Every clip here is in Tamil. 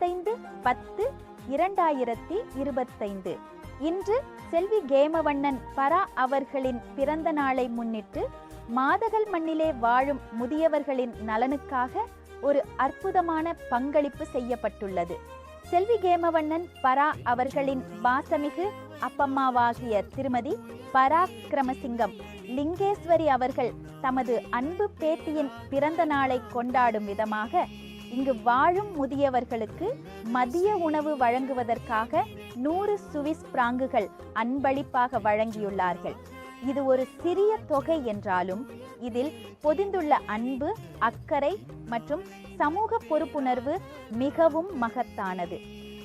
இருபத்தைந்து பத்து இரண்டாயிரத்தி இருபத்தைந்து. இன்று செல்வி கேமவண்ணன் பரா அவர்களின் பிறந்த நாளை முன்னிட்டு மாதகள் மண்ணிலே வாழும் முதியவர்களின் நலனுக்காக ஒரு அற்புதமான பங்களிப்பு செய்யப்பட்டுள்ளது. செல்வி கேமவண்ணன் பரா அவர்களின் பாசமிகு அப்பம்மாவாகிய திருமதி பராக்கிரமசிங்கம் லிங்கேஸ்வரி அவர்கள் தமது அன்பு பேத்தியின் பிறந்த நாளை கொண்டாடும் விதமாக இங்கு வாழும் முதியவர்களுக்கு மதிய உணவு வழங்குவதற்காக நூறு சுவிஸ் பிராங்குகள் அன்பளிப்பாக வழங்கியுள்ளார்கள். இது ஒரு சிறிய தொகை என்றாலும் இதில் பொதிந்துள்ள அன்பு அக்கறை மற்றும் சமூக பொறுப்புணர்வு மிகவும் மகத்தானது.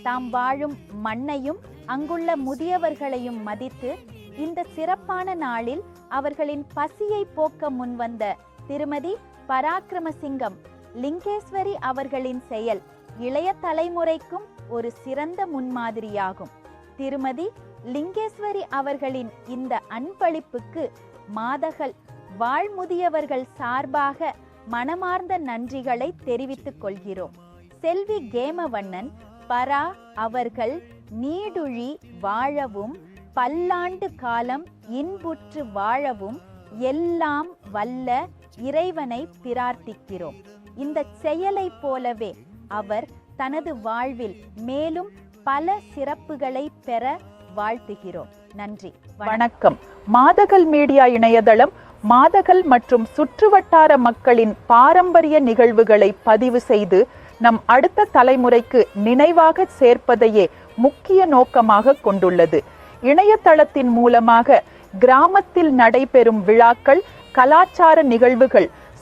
தாம் வாழும் மண்ணையும் அங்குள்ள முதியவர்களையும் மதித்து இந்த சிறப்பான நாளில் அவர்களின் பசியை போக்க முன்வந்த திருமதி பராக்கிரமசிங்கம் லிங்கேஸ்வரி அவர்களின் செயல் இளைய தலைமுறைக்கும் ஒரு சிறந்த முன்மாதிரியாகும். திருமதி லிங்கேஸ்வரி அவர்களின் இந்த அன்பளிப்புக்கு மாதகள் வாழ்முதியவர்கள் சார்பாக மனமார்ந்த நன்றிகளை தெரிவித்துக் கொள்கிறோம். செல்வி கேமவண்ணன் பரா அவர்கள் நீடுழி வாழவும் பல்லாண்டு காலம் இன்புற்று வாழவும் எல்லாம் வல்ல இறைவனை பிரார்த்திக்கிறோம். இந்த செயலைப் போலவே அவர் தனது வாழ்வில் மேலும் பல சிறப்புகளை பெற வாழ்த்துகிறோம். நன்றி. வணக்கம். மாதகல் மீடியா இணையதளம் மாதகல் மற்றும் சுற்றுவட்டார மக்களின் பாரம்பரிய நிகழ்வுகளை பதிவு செய்து நம் அடுத்த தலைமுறைக்கு நினைவாக சேர்ப்பதையே முக்கிய நோக்கமாக கொண்டுள்ளது. இணையதளத்தின் மூலமாக கிராமத்தில் நடைபெறும் விழாக்கள் கலாச்சார நிகழ்வுகள்